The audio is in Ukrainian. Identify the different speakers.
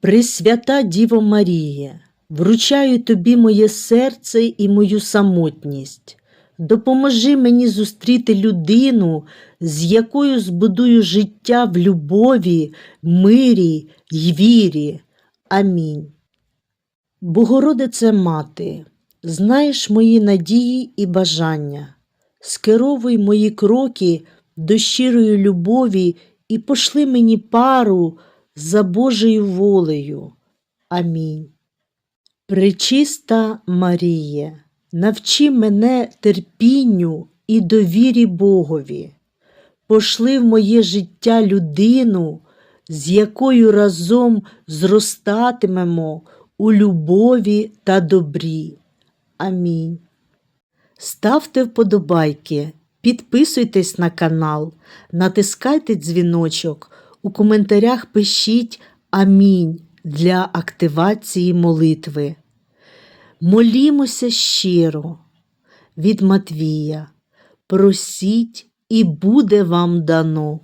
Speaker 1: Пресвята Діво Маріє, вручаю тобі моє серце і мою самотність. Допоможи мені зустріти людину, з якою збудую життя в любові, мирі й вірі. Амінь. Богородице Мати, знаєш мої надії і бажання. Скеровуй мої кроки до щирої любові і пошли мені пару за Божою волею. Амінь. Пречиста Маріє, навчи мене терпінню і довірі Богові. Пошли в моє життя людину, з якою разом зростатимемо у любові та добрі. Амінь. Ставте вподобайки, підписуйтесь на канал, натискайте дзвіночок, у коментарях пишіть Амінь для активації молитви. Молімося щиро від Матвія. Просіть і буде вам дано.